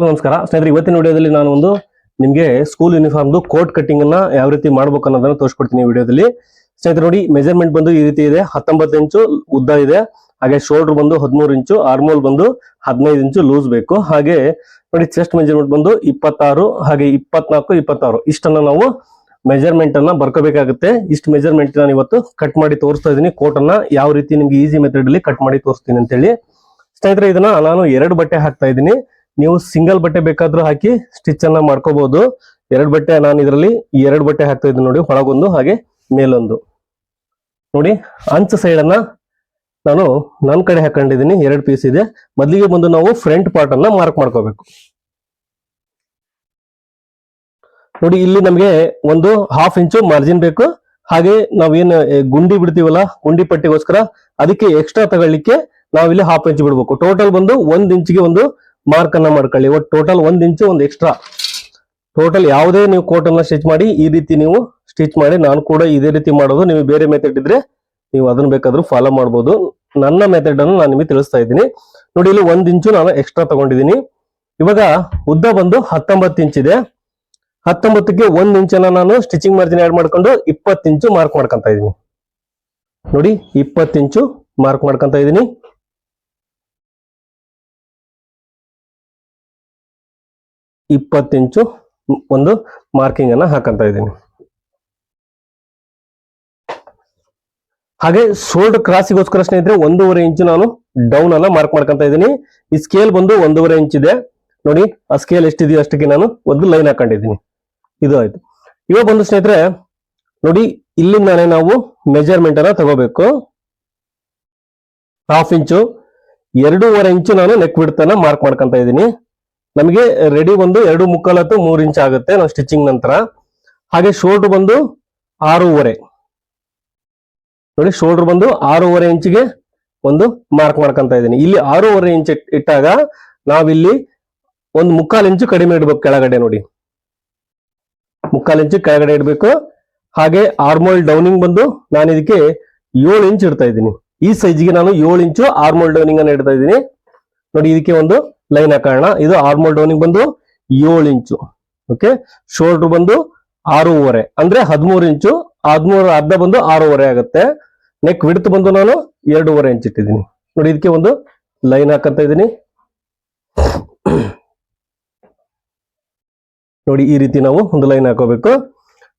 ನಮಸ್ಕಾರ. ಸ್ನೇಹಿತರೆ, ಇವತ್ತಿನ ವಿಡಿಯೋದಲ್ಲಿ ನಾನು ಒಂದು ನಿಮಗೆ ಸ್ಕೂಲ್ ಯೂನಿಫಾರ್ಮ್ದು ಕೋಟ್ ಕಟ್ಟಿಂಗ್ ಅನ್ನ ಯಾವ ರೀತಿ ಮಾಡ್ಬೇಕು ಅನ್ನೋದನ್ನ ತೋರಿಸ್ಕೊಡ್ತೀನಿ ವಿಡಿಯೋದಲ್ಲಿ. ಸ್ನೇಹಿತರೆ, ನೋಡಿ ಮೆಜರ್ಮೆಂಟ್ ಬಂದು ಈ ರೀತಿ ಇದೆ. ಹತ್ತೊಂಬತ್ತು ಇಂಚು ಉದ್ದ ಇದೆ. ಹಾಗೆ ಶೋಲ್ಡರ್ ಬಂದು ಹದಿಮೂರು ಇಂಚು ಆರ್ಮೋಲ್ ಬಂದು ಹದಿನೈದು ಇಂಚು ಲೂಸ್ ಬೇಕು. ಹಾಗೆ, ನೋಡಿ ಚೆಸ್ಟ್ ಮೆಜರ್ಮೆಂಟ್ ಬಂದು ಇಪ್ಪತ್ತಾರು, ಹಾಗೆ ಇಪ್ಪತ್ನಾಲ್ಕು, ಇಪ್ಪತ್ತಾರು. ಇಷ್ಟನ್ನ ನಾವು ಮೆಜರ್ಮೆಂಟ್ ಅನ್ನ ಬರ್ಕೋಬೇಕಾಗುತ್ತೆ. ಇಷ್ಟು ಮೆಜರ್ಮೆಂಟ್ ನಾನು ಇವತ್ತು ಕಟ್ ಮಾಡಿ ತೋರಿಸ್ತಾ ಇದ್ದೀನಿ. ಕೋಟ್ ಅನ್ನ ಯಾವ ರೀತಿ ನಿಮ್ಗೆ ಈಸಿ ಮೆಥಡ್ ಅಲ್ಲಿ ಕಟ್ ಮಾಡಿ ತೋರಿಸ್ತೀನಿ ಅಂತ ಹೇಳಿ ಸ್ನೇಹಿತರೆ, ಇದನ್ನ ನಾನು ಎರಡು ಬಟ್ಟೆ ಹಾಕ್ತಾ ಇದ್ದೀನಿ. ನೀವು ಸಿಂಗಲ್ ಬಟ್ಟೆ ಬೇಕಾದ್ರೂ ಹಾಕಿ ಸ್ಟಿಚ್ ಅನ್ನ ಮಾಡ್ಕೋಬಹುದು ಎರಡು ಬಟ್ಟೆ ನಾನು ಇದರಲ್ಲಿ ಎರಡು ಬಟ್ಟೆ ಹಾಕ್ತಾ ಇದ್ದೀನಿ ನೋಡಿ ಹೊಳಗೊಂದು ಹಾಗೆ ಮೇಲೊಂದು. ನೋಡಿ, ಅಂಚ ಸೈಡ್ ಅನ್ನ ನಾನು ನನ್ನ ಕಡೆ ಹಾಕೊಂಡಿದ್ದೀನಿ, ಎರಡು ಪೀಸ್ ಇದೆ. ಮೊದಲಿಗೆ ಬಂದು ನಾವು ಫ್ರಂಟ್ ಪಾರ್ಟ್ ಅನ್ನ ಮಾರ್ಕ್ ಮಾಡ್ಕೋಬೇಕು. ನೋಡಿ, ಇಲ್ಲಿ ನಮಗೆ ಒಂದು ಹಾಫ್ ಇಂಚು ಮಾರ್ಜಿನ್ ಬೇಕು. ಹಾಗೆ ನಾವೇನು ಗುಂಡಿ ಬಿಡ್ತೀವಲ್ಲ, ಗುಂಡಿ ಪಟ್ಟಿಗೋಸ್ಕರ ಅದಕ್ಕೆ ಎಕ್ಸ್ಟ್ರಾ ತಗೊಳ್ಳಿಕ್ಕೆ ನಾವಿಲ್ಲಿ ಹಾಫ್ ಇಂಚ್ ಬಿಡ್ಬೇಕು. ಟೋಟಲ್ ಬಂದು ಒಂದ್ ಇಂಚಿಗೆ ಒಂದು ಮಾರ್ಕ್ ಅನ್ನ ಮಾಡ್ಕೊಳ್ಳಿ. ಒಟ್ಟು ಟೋಟಲ್ ಒಂದ್ ಇಂಚು ಒಂದು ಎಕ್ಸ್ಟ್ರಾ ಟೋಟಲ್ ಯಾವುದೇ ನೀವು ಕೋಟ್ ಅನ್ನ ಸ್ಟಿಚ್ ಮಾಡಿ, ಈ ರೀತಿ ನೀವು ಸ್ಟಿಚ್ ಮಾಡಿ, ನಾನು ಕೂಡ ಇದೇ ರೀತಿ ಮಾಡೋದು. ನೀವು ಬೇರೆ ಮೆಥಡ್ ಇದ್ರೆ ನೀವು ಅದನ್ನ ಬೇಕಾದ್ರೂ ಫಾಲೋ ಮಾಡ್ಬೋದು. ನನ್ನ ಮೆಥಡ್ ಅನ್ನು ನಾನು ನಿಮಗೆ ತಿಳಿಸ್ತಾ ಇದ್ದೀನಿ. ನೋಡಿ, ಇಲ್ಲಿ ಒಂದ್ ಇಂಚು ನಾನು ಎಕ್ಸ್ಟ್ರಾ ತಗೊಂಡಿದ್ದೀನಿ. ಇವಾಗ ಉದ್ದ ಬಂದು ಹತ್ತೊಂಬತ್ತು ಇಂಚ್ ಇದೆ. ಹತ್ತೊಂಬತ್ತಕ್ಕೆ ಒಂದ್ ಇಂಚನ್ನ ನಾನು ಸ್ಟಿಚಿಂಗ್ ಮಾರ್ಜಿನ್ ಆಡ್ ಮಾಡ್ಕೊಂಡು ಇಪ್ಪತ್ತು ಇಂಚು ಮಾರ್ಕ್ ಮಾಡ್ಕೊಂತ ಇದ್ದೀನಿ. ನೋಡಿ, ಇಪ್ಪತ್ತು ಇಂಚು ಮಾರ್ಕ್ ಮಾಡ್ಕೊಂತ ಇದ್ದೀನಿ. ಇಪ್ಪತ್ತು ಇಂಚು ಒಂದು ಮಾರ್ಕಿಂಗ್ ಅನ್ನ ಹಾಕಂತ ಇದ್ದೀನಿ. ಹಾಗೆ ಸೋಲ್ಡ್ ಕ್ರಾಸಿಗೋಸ್ಕರ ಸ್ನೇಹಿತರೆ, ಒಂದೂವರೆ ಇಂಚು ನಾನು ಡೌನ್ ಅನ್ನ ಮಾರ್ಕ್ ಮಾಡ್ಕೊಂತ ಇದ್ದೀನಿ. ಈ ಸ್ಕೇಲ್ ಬಂದು ಒಂದೂವರೆ ಇಂಚ್ ಇದೆ. ನೋಡಿ, ಆ ಸ್ಕೇಲ್ ಎಷ್ಟಿದೆಯೋ ಅಷ್ಟಕ್ಕೆ ನಾನು ಒಂದು ಲೈನ್ ಹಾಕೊಂಡಿದ್ದೀನಿ ಇದು ಆಯ್ತು. ಇವಾಗ ಬಂದು ಸ್ನೇಹಿತರೆ, ನೋಡಿ, ಇಲ್ಲಿಂದಾನೆ ನಾವು ಮೆಜರ್ಮೆಂಟ್ ಅನ್ನ ತಗೋಬೇಕು. ಹಾಫ್ ಇಂಚು, ಎರಡೂವರೆ ಇಂಚು ನಾನು ನೆಕ್ ಬಿಡ್ತಾನ ಮಾರ್ಕ್ ಮಾಡ್ಕೊಂತ ಇದ್ದೀನಿ. ನಮಗೆ ರೆಡಿ ಬಂದು ಎರಡು ಮುಕ್ಕಾಲು ಅಥವಾ ಮೂರು ಇಂಚ್ ಆಗುತ್ತೆ ನಾವು ಸ್ಟಿಚಿಂಗ್ ನಂತರ. ಹಾಗೆ ಶೋಲ್ಡ್ರ್ ಬಂದು ಆರೂವರೆ. ನೋಡಿ ಶೋಲ್ಡ್ರ್ ಬಂದು ಆರೂವರೆ ಇಂಚಿಗೆ ಒಂದು ಮಾರ್ಕ್ ಮಾಡ್ಕೊಂತ ಇದ್ದೀನಿ. ಇಲ್ಲಿ ಆರೂವರೆ ಇಂಚ್ ಇಟ್- ಇಟ್ಟಾಗ ನಾವಿಲ್ಲಿ ಒಂದು ಮುಕ್ಕಾಲು ಇಂಚು ಕಡಿಮೆ ಇಡ್ಬೇಕು ಕೆಳಗಡೆ ನೋಡಿ. ಮುಕ್ಕಾಲು ಇಂಚು ಕೆಳಗಡೆ ಇಡಬೇಕು. ಹಾಗೆ ಆರ್ಮೋಲ್ ಡೌನಿಂಗ್ ಬಂದು ನಾನು ಇದಕ್ಕೆ ಏಳು ಇಂಚ್ ಇಡ್ತಾ ಇದ್ದೀನಿ. ಈ ಸೈಜ್ಗೆ ನಾನು ಏಳು ಇಂಚು ಆರ್ಮೋಲ್ ಡೌನಿಂಗ್ ಅನ್ನು ಇಡ್ತಾ ಇದ್ದೀನಿ. ನೋಡಿ ಇದಕ್ಕೆ ಒಂದು ಲೈನ್ ಹಾಕೋಣ ಇದು ಆರ್ಮೋಲ್ ಡೌನಿಗೆ ಬಂದು ಏಳು ಇಂಚು. ಓಕೆ ಶೋಲ್ಡರ್ ಬಂದು ಆರೂವರೆ. ಅಂದ್ರೆ ಹದಿಮೂರು ಇಂಚು, ಹದಿಮೂರು ಅರ್ಧ ಬಂದು ಆರೂವರೆ ಆಗುತ್ತೆ. ನೆಕ್ ವಿಡ್ತ್ ಬಂದು ನಾನು ಎರಡೂವರೆ ಇಂಚ್ ಇಟ್ಟಿದ್ದೀನಿ. ನೋಡಿ, ಇದಕ್ಕೆ ಒಂದು ಲೈನ್ ಹಾಕಂತ ಇದ್ದೀನಿ. ನೋಡಿ, ಈ ರೀತಿ ನಾವು ಒಂದು ಲೈನ್ ಹಾಕೋಬೇಕು.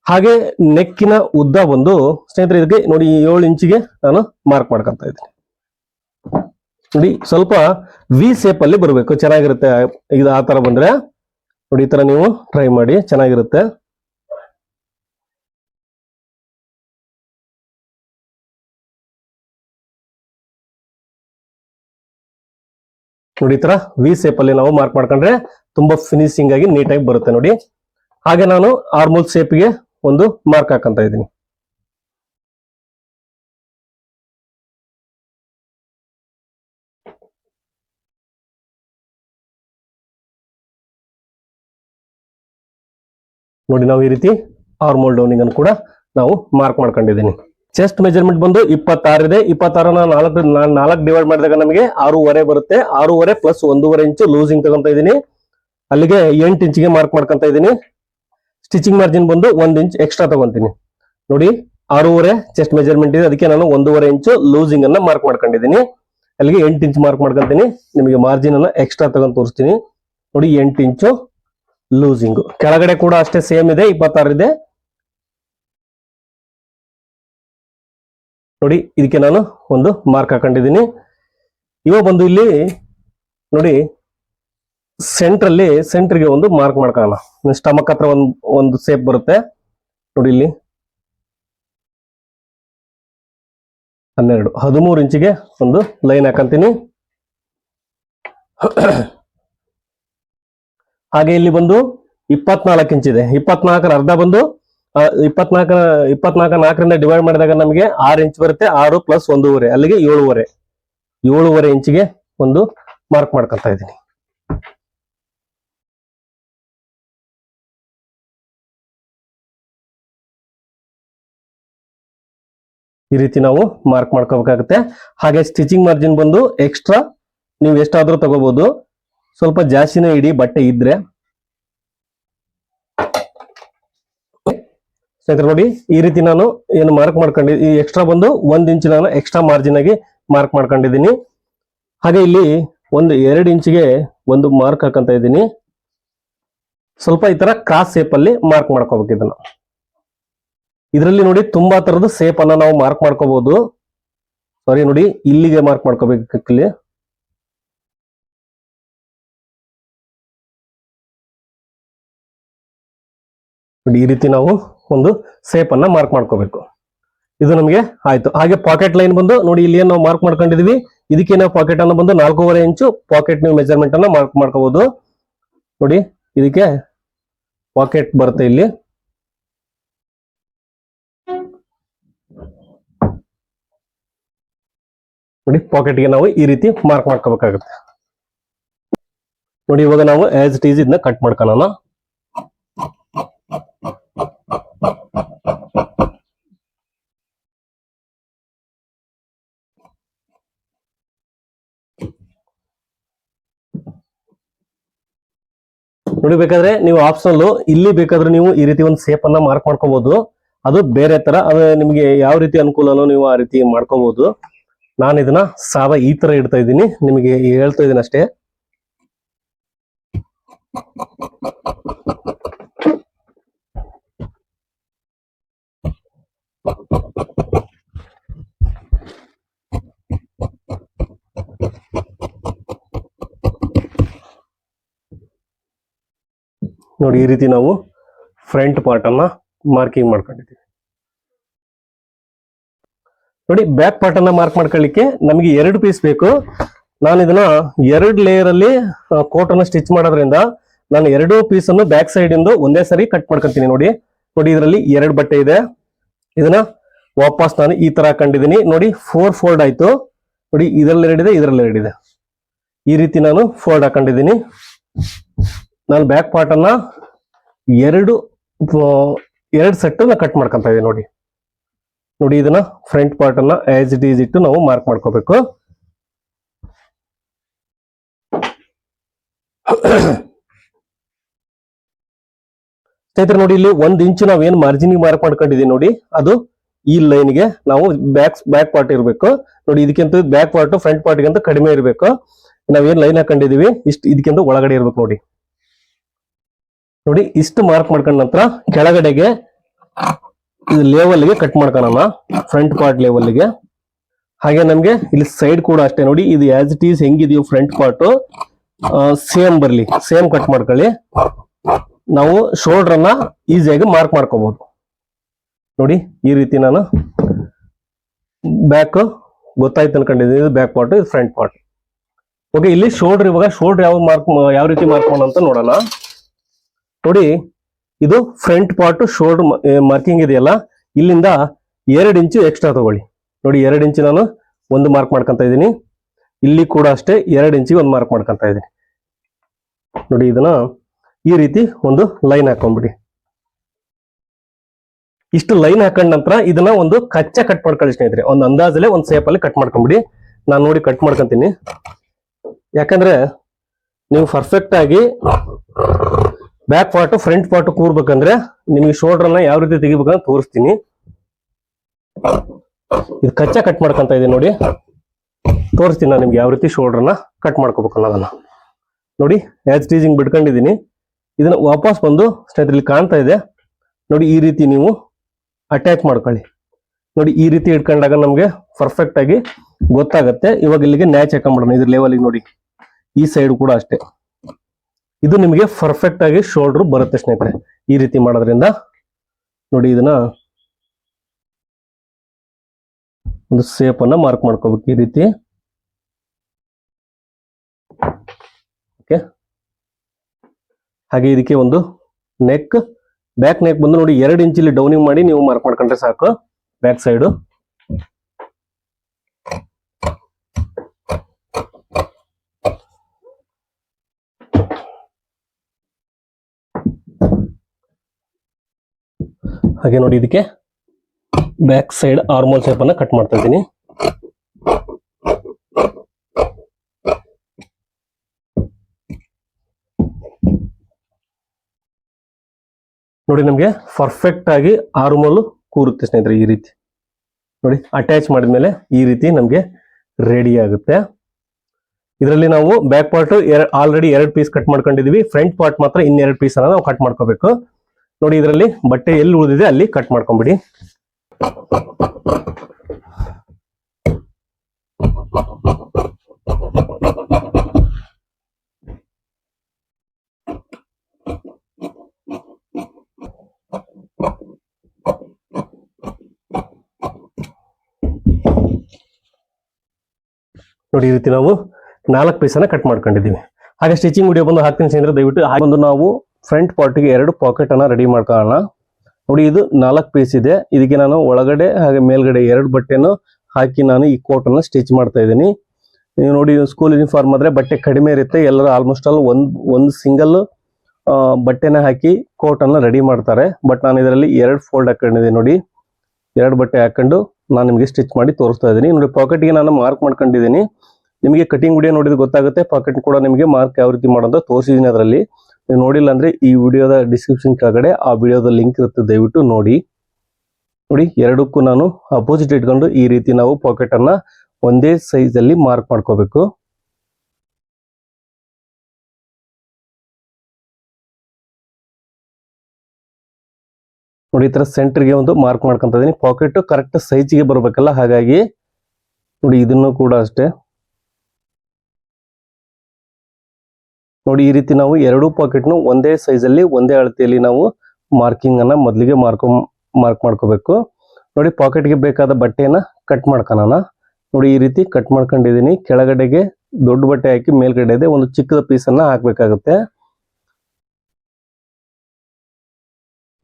ಹಾಗೆ ನೆಕ್ಕಿನ ಉದ್ದ ಬಂದು, ಸ್ನೇಹಿತರೆ, ಇದಕ್ಕೆ ನೋಡಿ, ಏಳು ಇಂಚಿಗೆ ನಾನು ಮಾರ್ಕ್ ಮಾಡ್ಕೊಂತ ಇದ್ದೀನಿ. ನೋಡಿ, ಸ್ವಲ್ಪ ವಿ ಸೇಪ್ ಅಲ್ಲಿ ಬರಬೇಕು. ಚೆನ್ನಾಗಿರುತ್ತೆ. ಇದು ಆ ತರ ಬಂದ್ರೆ ನೋಡಿ, ಈ ತರ ನೀವು ಟ್ರೈ ಮಾಡಿ, ಚೆನ್ನಾಗಿರುತ್ತೆ. ನೋಡಿ, ಈ ತರ ವಿ ಸೇಪ್ ಅಲ್ಲಿ ನಾವು ಮಾರ್ಕ್ ಮಾಡ್ಕೊಂಡ್ರೆ ತುಂಬಾ ಫಿನಿಶಿಂಗ್ ಆಗಿ ನೀಟಾಗಿ ಬರುತ್ತೆ ನೋಡಿ. ಹಾಗೆ ನಾನು ಆರ್ಮೋಲ್ಗೆ ಒಂದು ಮಾರ್ಕ್ ಹಾಕಂತ ಇದ್ದೀನಿ. ನೋಡಿ ನಾವು ಈ ರೀತಿ ಆರ್ಮೋಲ್ ಡೌನಿಂಗ್ ಅನ್ನು ಕೂಡ ನಾವು ಮಾರ್ಕ್ ಮಾಡ್ಕೊಂಡಿದ್ದೀನಿ. ಚೆಸ್ಟ್ ಮೆಜರ್ಮೆಂಟ್ ಬಂದು ಇಪ್ಪತ್ತಾರು ಇದೆ. ಇಪ್ಪತ್ತಾರನ ನಾಲ್ಕು ನಾಲ್ಕು ಡಿವೈಡ್ ಮಾಡಿದಾಗ ನಮಗೆ ಆರೂವರೆ ಬರುತ್ತೆ. ಆರೂವರೆ ಪ್ಲಸ್ ಒಂದೂವರೆ ಇಂಚು ಲೂಸಿಂಗ್ ತಗೊಂತ ಇದ್ದೀನಿ. ಅಲ್ಲಿಗೆ ಎಂಟು ಇಂಚಿಗೆ ಮಾರ್ಕ್ ಮಾಡ್ಕೊಂತ ಇದ್ದೀನಿ. ಸ್ಟಿಚಿಂಗ್ ಮಾರ್ಜಿನ್ ಬಂದು ಒಂದು ಇಂಚ್ ಎಕ್ಸ್ಟ್ರಾ ತಗೊಂತೀನಿ. ನೋಡಿ ಆರೂವರೆ ಚೆಸ್ಟ್ ಮೆಜರ್ಮೆಂಟ್ ಇದೆ. ಅದಕ್ಕೆ ನಾನು ಒಂದೂವರೆ ಇಂಚು ಲೂಸಿಂಗ್ ಅನ್ನ ಮಾರ್ಕ್ ಮಾಡ್ಕೊಂಡಿದ್ದೀನಿ. ಅಲ್ಲಿಗೆ ಎಂಟು ಇಂಚ್ ಮಾರ್ಕ್ ಮಾಡ್ಕೊಂತೀನಿ. ನಿಮಗೆ ಮಾರ್ಜಿನ್ ಅನ್ನ ಎಕ್ಸ್ಟ್ರಾ ತಗೊಂಡು ತೋರಿಸ್ತೀನಿ. ನೋಡಿ ಎಂಟು ಇಂಚು ಲೂಸಿಂಗ್ ಕೆಳಗಡೆ ಕೂಡ ಅಷ್ಟೇ ಸೇಮ್ ಇದೆ, ಇಪ್ಪತ್ತಾರು ಇದೆ. ನೋಡಿ, ಇದಕ್ಕೆ ನಾನು ಒಂದು ಮಾರ್ಕ್ ಹಾಕೊಂಡಿದ್ದೀನಿ. ಇವ ಬಂದು ಇಲ್ಲಿ, ನೋಡಿ ಸೆಂಟ್ರಲ್ಲಿ ಸೆಂಟ್ರಿಗೆ ಒಂದು ಮಾರ್ಕ್ ಮಾಡ್ಕೊಳ್ಳೋಣ. ಸ್ಟಮಕ್ ಹತ್ರ ಒಂದು ಒಂದು ಸೇಪ್ ಬರುತ್ತೆ. ನೋಡಿ ಇಲ್ಲಿ. ಹನ್ನೆರಡು, ಹದಿಮೂರು ಇಂಚಿಗೆ ಒಂದು ಲೈನ್ ಹಾಕಂತೀನಿ. ಹಾಗೆ ಇಲ್ಲಿ ಬಂದು ಇಪ್ಪತ್ನಾಲ್ಕು ಇಂಚ್ ಇದೆ. ಇಪ್ಪತ್ನಾಲ್ಕರ ಅರ್ಧ ಬಂದು ಆ, ಇಪ್ಪತ್ನಾಲ್ಕ ಇಪ್ಪತ್ನಾಲ್ಕ ನಾಲ್ಕರಿಂದ ಡಿವೈಡ್ ಮಾಡಿದಾಗ ನಮಗೆ ಆರು ಇಂಚ್ ಬರುತ್ತೆ. ಆರು ಪ್ಲಸ್ ಒಂದೂವರೆ. ಅಲ್ಲಿಗೆ ಏಳುವರೆ. ಏಳುವರೆ ಇಂಚಿಗೆ ಒಂದು ಮಾರ್ಕ್ ಮಾಡ್ಕೊತಾ ಇದ್ದೀನಿ. ಈ ರೀತಿ ನಾವು ಮಾರ್ಕ್ ಮಾಡ್ಕೋಬೇಕಾಗುತ್ತೆ. ಹಾಗೆ ಸ್ಟಿಚಿಂಗ್ ಮಾರ್ಜಿನ್ ಬಂದು ಎಕ್ಸ್ಟ್ರಾ ನೀವು ಎಷ್ಟಾದರೂ ತಗೋಬಹುದು ಸ್ವಲ್ಪ ಜಾಸ್ತಿನೇ ಇಡಿ, ಬಟ್ಟೆ ಇದ್ರೆ. ಸ್ನೇಹಿತರೆ ನೋಡಿ, ಈ ರೀತಿ ನಾನು ಏನು ಮಾರ್ಕ್ ಮಾಡ್ಕೊಂಡಿದ್ದೀನಿ ಈ ಎಕ್ಸ್ಟ್ರಾ ಬಂದು ಒಂದ್ ಇಂಚ್ ನಾನು ಎಕ್ಸ್ಟ್ರಾ ಮಾರ್ಜಿನ್ ಆಗಿ ಮಾರ್ಕ್ ಮಾಡ್ಕೊಂಡಿದ್ದೀನಿ. ಹಾಗೆ ಇಲ್ಲಿ ಒಂದು ಎರಡು ಇಂಚಿಗೆ ಒಂದು ಮಾರ್ಕ್ ಹಾಕಂತ ಇದ್ದೀನಿ. ಸ್ವಲ್ಪ ಈ ತರ ಕ್ರಾಸ್ ಸೇಪ್ ಅಲ್ಲಿ ಮಾರ್ಕ್ ಮಾಡ್ಕೋಬೇಕು ಇದನ್ನ. ಇದರಲ್ಲಿ ನೋಡಿ ತುಂಬಾ ತರದ ಸೇಪ್ ಅನ್ನ ನಾವು ಮಾರ್ಕ್ ಮಾಡ್ಕೋಬಹುದು ಸಾರಿ ನೋಡಿ ಇಲ್ಲಿಗೆ ಮಾರ್ಕ್ ಮಾಡ್ಕೋಬೇಕು ಇಲ್ಲಿ ನೋಡಿ, ಈ ರೀತಿ ನಾವು ಒಂದು ಸೇಪ್ ಅನ್ನ ಮಾರ್ಕ್ ಮಾಡ್ಕೋಬೇಕು. ಇದು ನಮಗೆ ಆಯ್ತು. ಹಾಗೆ ಪಾಕೆಟ್ ಲೈನ್ ಬಂದು ನೋಡಿ, ಇಲ್ಲಿ ಏನ್ ನಾವು ಮಾರ್ಕ್ ಮಾಡ್ಕೊಂಡಿದೀವಿ? ಇದಕ್ಕೆ ನಾವು ಪಾಕೆಟ್ ಅನ್ನ ಬಂದು ನಾಲ್ಕೂವರೆ ಇಂಚು ಪಾಕೆಟ್ ನೀವು ಮೆಜರ್ಮೆಂಟ್ ಅನ್ನ ಮಾರ್ಕ್ ಮಾಡ್ಕೋಬಹುದು ನೋಡಿ, ಇದಕ್ಕೆ ಪಾಕೆಟ್ ಬರುತ್ತೆ ಇಲ್ಲಿ. ನೋಡಿ ಪಾಕೆಟ್ಗೆ ನಾವು ಈ ರೀತಿ ಮಾರ್ಕ್ ಮಾಡ್ಕೋಬೇಕಾಗುತ್ತೆ. ನೋಡಿ, ಇವಾಗ ನಾವು ಆಸ್ ಇಟ್ ಈಸ್ ಇದನ್ನ ಕಟ್ ಮಾಡ್ಕೊಳ್ಳೋಣ. ನೋಡಿ ಬೇಕಾದ್ರೆ ನೀವು ಆಪ್ಷನಲ್ ಇಲ್ಲಿ ಬೇಕಾದ್ರೆ ನೀವು ಈ ರೀತಿ ಒಂದು ಸೇಪ್ ಅನ್ನ ಮಾರ್ಕ್ ಮಾಡ್ಕೋಬಹುದು ಅದು ಬೇರೆ ತರ, ಅದು ನಿಮಗೆ ಯಾವ ರೀತಿ ಅನುಕೂಲನೋ ನೀವು ಆ ರೀತಿ ಮಾಡ್ಕೋಬಹುದು ನಾನು ಇದನ್ನ ಸಾವ ಈ ತರ ಇಡ್ತಾ ಇದ್ದೀನಿ. ನಿಮಗೆ ಹೇಳ್ತಾ ಇದ್ದೀನಿ ಅಷ್ಟೇ. ನೋಡಿ, ಈ ರೀತಿ ನಾವು ಫ್ರಂಟ್ ಪಾರ್ಟ್ ಅನ್ನ ಮಾರ್ಕಿಂಗ್ ಮಾಡ್ಕೊಂಡಿದ್ದೀವಿ. ನೋಡಿ ಬ್ಯಾಕ್ ಪಾರ್ಟ್ ಅನ್ನ ಮಾರ್ಕ್ ಮಾಡ್ಕೊಳ್ಳಿಕ್ಕೆ ನಮಗೆ ಎರಡು ಪೀಸ್ ಬೇಕು. ನಾನು ಇದನ್ನ ಎರಡು ಲೇಯರ್ ಅಲ್ಲಿ ಕೋಟ್ ಸ್ಟಿಚ್ ಮಾಡೋದ್ರಿಂದ ನಾನು ಎರಡು ಪೀಸ್ ಬ್ಯಾಕ್ ಸೈಡ್ ಇಂದ ಒಂದೇ ಸರಿ ಕಟ್ ಮಾಡ್ಕೊಂತೀನಿ ನೋಡಿ. ನೋಡಿ, ಇದರಲ್ಲಿ ಎರಡು ಬಟ್ಟೆ ಇದೆ. ಇದನ್ನ ವಾಪಸ್ ನಾನು ಈ ತರ ಹಾಕೊಂಡಿದ್ದೀನಿ. ನೋಡಿ ಫೋರ್ ಫೋಲ್ಡ್ ಆಯ್ತು. ನೋಡಿ, ಇದರಲ್ಲಿ ಎರಡಿದೆ ಇದರಲ್ಲಿ ಎರಡಿದೆ. ಈ ರೀತಿ ನಾನು ಫೋಲ್ಡ್ ಹಾಕೊಂಡಿದ್ದೀನಿ. ನಾನು ಬ್ಯಾಕ್ ಪಾರ್ಟ್ ಅನ್ನ ಎರಡು ಎರಡು ಸೆಟ್ ಕಟ್ ಮಾಡ್ಕೊಂತ ಇದೀವಿ ನೋಡಿ. ನೋಡಿ ಇದನ್ನ ಫ್ರಂಟ್ ಪಾರ್ಟ್ ಅನ್ನ ಆಸ್ ಇಟ್ ಈಸ್ ಇಟ್ಟು ನಾವು ಮಾರ್ಕ್ ಮಾಡ್ಕೋಬೇಕು. ಸ್ನೇಹಿತರೆ ನೋಡಿ ಇಲ್ಲಿ ಒಂದ್ ಇಂಚು ನಾವ್ ಏನ್ ಮಾರ್ಜಿನ್ ಮಾರ್ಕ್ ಮಾಡ್ಕೊಂಡಿದೀವಿ ನೋಡಿ, ಅದು ಈ ಲೈನ್ಗೆ ನಾವು ಬ್ಯಾಕ್ ಬ್ಯಾಕ್ ಪಾರ್ಟ್ ಇರಬೇಕು. ನೋಡಿ ಇದಕ್ಕಿಂತ ಬ್ಯಾಕ್ ಪಾರ್ಟ್ ಫ್ರಂಟ್ ಪಾರ್ಟ್ಗಿಂತ ಕಡಿಮೆ ಇರಬೇಕು. ನಾವೇನ್ ಲೈನ್ ಹಾಕೊಂಡಿದೀವಿ, ಇಷ್ಟು ಇದಕ್ಕಿಂತ ಒಳಗಡೆ ಇರ್ಬೇಕು ನೋಡಿ. ನೋಡಿ, ಇಷ್ಟು ಮಾರ್ಕ್ ಮಾಡ್ಕೊಂಡ ನಂತರ ಕೆಳಗಡೆಗೆ ಲೆವೆಲ್ಗೆ ಕಟ್ ಮಾಡ್ಕೊಳ್ಳೋಣ ಫ್ರಂಟ್ ಪಾರ್ಟ್ ಲೇವಲ್ಗೆ ಹಾಗೆ ನಮ್ಗೆ ಇಲ್ಲಿ ಸೈಡ್ ಕೂಡ ಅಷ್ಟೇ ನೋಡಿ, ಇದು ಆಸ್ ಇಟ್ ಈಸ್ ಹೆಂಗಿದೆಯೋ ಫ್ರಂಟ್ ಪಾರ್ಟ್ ಸೇಮ್ ಬರ್ಲಿ ಸೇಮ್ ಕಟ್ ಮಾಡ್ಕೊಳ್ಳಿ. ನಾವು ಶೋಲ್ಡರ್ ಅನ್ನ ಈಸಿಯಾಗಿ ಮಾರ್ಕ್ ಮಾಡ್ಕೋಬಹುದು ನೋಡಿ, ಈ ರೀತಿ ನಾನು ಬ್ಯಾಕ್ ಗೊತ್ತಾಯ್ತು ಅನ್ಕೊಂಡಿದ್ದೀನಿ, ಇದು ಬ್ಯಾಕ್ ಪಾರ್ಟ್ ಇದು ಫ್ರಂಟ್ ಪಾರ್ಟ್ ಓಕೆ ಇಲ್ಲಿ ಶೋಲ್ಡರ್ ಇವಾಗ ಶೋಲ್ಡರ್ ಯಾವ ಮಾರ್ಕ್ ಯಾವ ರೀತಿ ಮಾರ್ಕ್ ಮಾಡೋಣ ಅಂತ ನೋಡೋಣ. ನೋಡಿ, ಇದು ಫ್ರಂಟ್ ಪಾರ್ಟ್ ಶೋಲ್ಡ್ ಮಾರ್ಕಿಂಗ್ ಇದೆಯಲ್ಲ? ಇಲ್ಲಿಂದ ಎರಡು ಇಂಚು ಎಕ್ಸ್ಟ್ರಾ ತಗೊಳ್ಳಿ. ನೋಡಿ, ಎರಡು ಇಂಚು ನಾನು ಒಂದು ಮಾರ್ಕ್ ಮಾಡ್ಕೊಂತ ಇದ್ದೀನಿ. ಇಲ್ಲಿ ಕೂಡ ಅಷ್ಟೇ ಎರಡು ಇಂಚಿಗೆ ಒಂದು ಮಾರ್ಕ್ ಮಾಡ್ಕೊಂತ ಇದ್ದೀನಿ. ನೋಡಿ, ಇದನ್ನ ಈ ರೀತಿ ಒಂದು ಲೈನ್ ಹಾಕೊಂಡ್ಬಿಡಿ ಇಷ್ಟು ಲೈನ್ ಹಾಕೊಂಡ ನಂತರ ಇದನ್ನ ಒಂದು ಕಚ್ಚಾ ಕಟ್ ಮಾಡ್ಕೊಳ್ಳಿ ಸ್ನೇಹಿತರೆ. ಒಂದು ಅಂದಾಜಲ್ಲೇ ಒಂದು ಸೇಪ್ ಅಲ್ಲಿ ಕಟ್ ಮಾಡ್ಕೊಂಬಿಡಿ. ನಾನು ನೋಡಿ ಕಟ್ ಮಾಡ್ಕೊಂತೀನಿ. ಯಾಕಂದ್ರೆ ನೀವು ಪರ್ಫೆಕ್ಟ್ ಆಗಿ ಬ್ಯಾಕ್ ಪಾರ್ಟ್ ಫ್ರಂಟ್ ಪಾರ್ಟ್ ಕೂರ್ಬೇಕಂದ್ರೆ ನಿಮಗೆ ಶೋಲ್ಡರ್ ಯಾವ ರೀತಿ ತೆಗಿಬೇಕಂತ ತೋರಿಸ್ತೀನಿ. ಇದು ಕಚ್ಚಾ ಕಟ್ ಮಾಡ್ಕೊಂತ ಇದೆ ನೋಡಿ. ತೋರಿಸ್ತೀನಿ ನಾನು ನಿಮ್ಗೆ ಯಾವ ರೀತಿ ಶೋಲ್ಡರ್ನ ಕಟ್ ಮಾಡ್ಕೋಬೇಕು ಅನ್ನೋದನ್ನ. ನೋಡಿ ಆ್ಯಸ್ ಟೀಸಿಂಗ್ ಬಿಟ್ಕೊಂಡಿದ್ದೀನಿ. ಇದನ್ನ ವಾಪಸ್ ಬಂದು ಸ್ನೇಹಿತರೆ ಇಲ್ಲಿ ಕಾಣ್ತಾ ಇದೆ. ನೋಡಿ, ಈ ರೀತಿ ನೀವು ಅಟ್ಯಾಚ್ ಮಾಡ್ಕೊಳ್ಳಿ. ನೋಡಿ, ಈ ರೀತಿ ಇಟ್ಕೊಂಡಾಗ ನಮಗೆ ಪರ್ಫೆಕ್ಟ್ ಆಗಿ ಗೊತ್ತಾಗುತ್ತೆ. ಇವಾಗ ಇಲ್ಲಿಗೆ ನ್ಯಾಚ್ ಹಾಕೊಂಡ್ಬಿಡೋಣ ಇದ್ರ ಲೆವೆಲಿಗೆ ನೋಡಿ. ಈ ಸೈಡ್ ಕೂಡ ಅಷ್ಟೇ. ಇದು ನಿಮಗೆ ಪರ್ಫೆಕ್ಟ್ ಆಗಿ ಶೋಲ್ಡರ್ ಬರುತ್ತೆ ಸ್ನೇಹಿತರೆ. ಈ ರೀತಿ ಮಾಡೋದ್ರಿಂದ ನೋಡಿ ಇದನ್ನ ಒಂದು ಸೇಪ್ ಅನ್ನ ಮಾರ್ಕ್ ಮಾಡ್ಕೋಬೇಕು ಈ ರೀತಿ. ಓಕೆ ಹಾಗೆ ಇದಕ್ಕೆ ಒಂದು ನೆಕ್ ಬ್ಯಾಕ್ ನೆಕ್ ಬಂದು ನೋಡಿ ಎರಡು ಇಂಚಲ್ಲಿ ಡೌನಿಂಗ್ ಮಾಡಿ ನೀವು ಮಾರ್ಕ್ ಮಾಡ್ಕೊಂಡ್ರೆ ಸಾಕು. ಬ್ಯಾಕ್ ಸೈಡು ಹಾಗೆ ನೋಡಿ ಇದಕ್ಕೆ ಬ್ಯಾಕ್ ಸೈಡ್ ಆರ್ಮೋಲ್ ಶೇಪ್ ಅನ್ನ ಕಟ್ ಮಾಡ್ತಾ ಇದ್ದೀನಿ. ನೋಡಿ ನಮಗೆ ಪರ್ಫೆಕ್ಟ್ ಆಗಿ ಆರ್ಮೋಲ್ ಕೂರುತ್ತೆ ಸ್ನೇಹಿತರೆ ಈ ರೀತಿ. ನೋಡಿ ಅಟ್ಯಾಚ್ ಮಾಡಿದ್ಮೇಲೆ ಈ ರೀತಿ ನಮಗೆ ರೆಡಿ ಆಗುತ್ತೆ. ಇದರಲ್ಲಿ ನಾವು ಬ್ಯಾಕ್ ಪಾರ್ಟ್ ಆಲ್ರೆಡಿ ಎರಡು ಪೀಸ್ ಕಟ್ ಮಾಡ್ಕೊಂಡಿದೀವಿ. ಫ್ರಂಟ್ ಪಾರ್ಟ್ ಮಾತ್ರ ಇನ್ನೆರಡು ಪೀಸ್ ಅನ್ನ ನಾವು ಕಟ್ ಮಾಡ್ಕೋಬೇಕು. ನೋಡಿ ಇದರಲ್ಲಿ ಬಟ್ಟೆ ಎಲ್ಲಿ ಉಳಿದಿದೆ ಅಲ್ಲಿ ಕಟ್ ಮಾಡ್ಕೊಂಬಿಡಿ. ನೋಡಿ ಈ ರೀತಿ ನಾವು ನಾಲ್ಕು ಪೀಸನ್ನ ಕಟ್ ಮಾಡ್ಕೊಂಡಿದ್ದೀವಿ. ಹಾಗೆ ಸ್ಟಿಚಿಂಗ್ ವಿಡಿಯೋ ಬಂದು ಹಾಕ್ತೀನಿ ಸ್ನೇಹಿತರೆ, ದಯವಿಟ್ಟು ಹಾಗೆ ಬಂದು ನಾವು ಫ್ರಂಟ್ ಪಾರ್ಟಿಗೆ ಎರಡು ಪಾಕೆಟ್ ಅನ್ನ ರೆಡಿ ಮಾಡ್ಕೊಳ್ಳೋಣ. ನೋಡಿ, ಇದು ನಾಲ್ಕು ಪೀಸ್ ಇದೆ. ಇದಕ್ಕೆ ನಾನು ಒಳಗಡೆ ಹಾಗೆ ಮೇಲ್ಗಡೆ ಎರಡು ಬಟ್ಟೆನು ಹಾಕಿ ನಾನು ಈ ಕೋಟ್ ಅನ್ನ ಸ್ಟಿಚ್ ಮಾಡ್ತಾ ಇದ್ದೀನಿ. ನೀವು ನೋಡಿ ಸ್ಕೂಲ್ ಯೂನಿಫಾರ್ಮ್ ಆದ್ರೆ ಬಟ್ಟೆ ಕಡಿಮೆ ಇರುತ್ತೆ. ಎಲ್ಲರೂ ಆಲ್ಮೋಸ್ಟ್ ಆಲ್ ಒಂದ್, ಒಂದು ಸಿಂಗಲ್ ಬಟ್ಟೆನ ಹಾಕಿ ಕೋಟ್ ಅನ್ನ ರೆಡಿ ಮಾಡ್ತಾರೆ. ಬಟ್ ನಾನು ಇದರಲ್ಲಿ ಎರಡು ಫೋಲ್ಡ್ ಹಾಕೊಂಡಿದ್ದೀನಿ ನೋಡಿ. ಎರಡು ಬಟ್ಟೆ ಹಾಕೊಂಡು ನಾನು ನಿಮಗೆ ಸ್ಟಿಚ್ ಮಾಡಿ ತೋರಿಸ್ತಾ ಇದ್ದೀನಿ. ನೋಡಿ ಪಾಕೆಟ್ಗೆ ನಾನು ಮಾರ್ಕ್ ಮಾಡ್ಕೊಂಡಿದ್ದೀನಿ. ನಿಮಗೆ ಕಟಿಂಗ್ ವಿಡಿಯೋ ನೋಡಿದ್ರೆ ಗೊತ್ತಾಗುತ್ತೆ. ಪಾಕೆಟ್ ಕೂಡ ನಿಮಗೆ ಮಾರ್ಕ್ ಯಾವ ರೀತಿ ಮಾಡೋದು ತೋರಿಸಿದ್ದೀನಿ ಅದರಲ್ಲಿ. ನೀವು ನೋಡಿಲ್ಲ ಅಂದ್ರೆ ಈ ವಿಡಿಯೋದ ಡಿಸ್ಕ್ರಿಪ್ಷನ್ ಕೆಳಗಡೆ ಆ ವಿಡಿಯೋದ ಲಿಂಕ್ ಇರುತ್ತೆ, ದಯವಿಟ್ಟು ನೋಡಿ. ನೋಡಿ, ಎರಡಕ್ಕೂ ನಾನು ಅಪೋಸಿಟ್ ಇಟ್ಕೊಂಡು ಈ ರೀತಿ ನಾವು ಪಾಕೆಟ್ ಅನ್ನ ಒಂದೇ ಸೈಜ್ ಅಲ್ಲಿ ಮಾರ್ಕ್ ಮಾಡ್ಕೋಬೇಕು. ನೋಡಿ, ಈ ತರ ಸೆಂಟರ್ಗೆ ಒಂದು ಮಾರ್ಕ್ ಮಾಡ್ಕೊಂತ ಇದೀನಿ. ಪಾಕೆಟ್ ಕರೆಕ್ಟ್ ಸೈಜ್ಗೆ ಬರಬೇಕಲ್ಲ, ಹಾಗಾಗಿ ನೋಡಿ, ಇದನ್ನು ಕೂಡ ಅಷ್ಟೇ. ನೋಡಿ, ಈ ರೀತಿ ನಾವು ಎರಡು ಪಾಕೆಟ್ನು ಒಂದೇ ಸೈಜ್ ಅಲ್ಲಿ, ಒಂದೇ ಅಳತೆಯಲ್ಲಿ ನಾವು ಮಾರ್ಕಿಂಗ್ ಅನ್ನ ಮೊದಲಿಗೆ ಮಾರ್ಕೊ ಮಾರ್ಕ್ ಮಾಡ್ಕೋಬೇಕು. ನೋಡಿ ಪಾಕೆಟ್ಗೆ ಬೇಕಾದ ಬಟ್ಟೆಯನ್ನ ಕಟ್ ಮಾಡ್ಕೊಳ್ಳೋಣ ನೋಡಿ, ಈ ರೀತಿ ಕಟ್ ಮಾಡ್ಕೊಂಡಿದೀನಿ ಕೆಳಗಡೆಗೆ ದೊಡ್ಡ ಬಟ್ಟೆ ಹಾಕಿ ಮೇಲ್ಗಡೆ ಇದೆ ಒಂದು ಚಿಕ್ಕದ ಪೀಸ್ ಅನ್ನ ಹಾಕ್ಬೇಕಾಗುತ್ತೆ.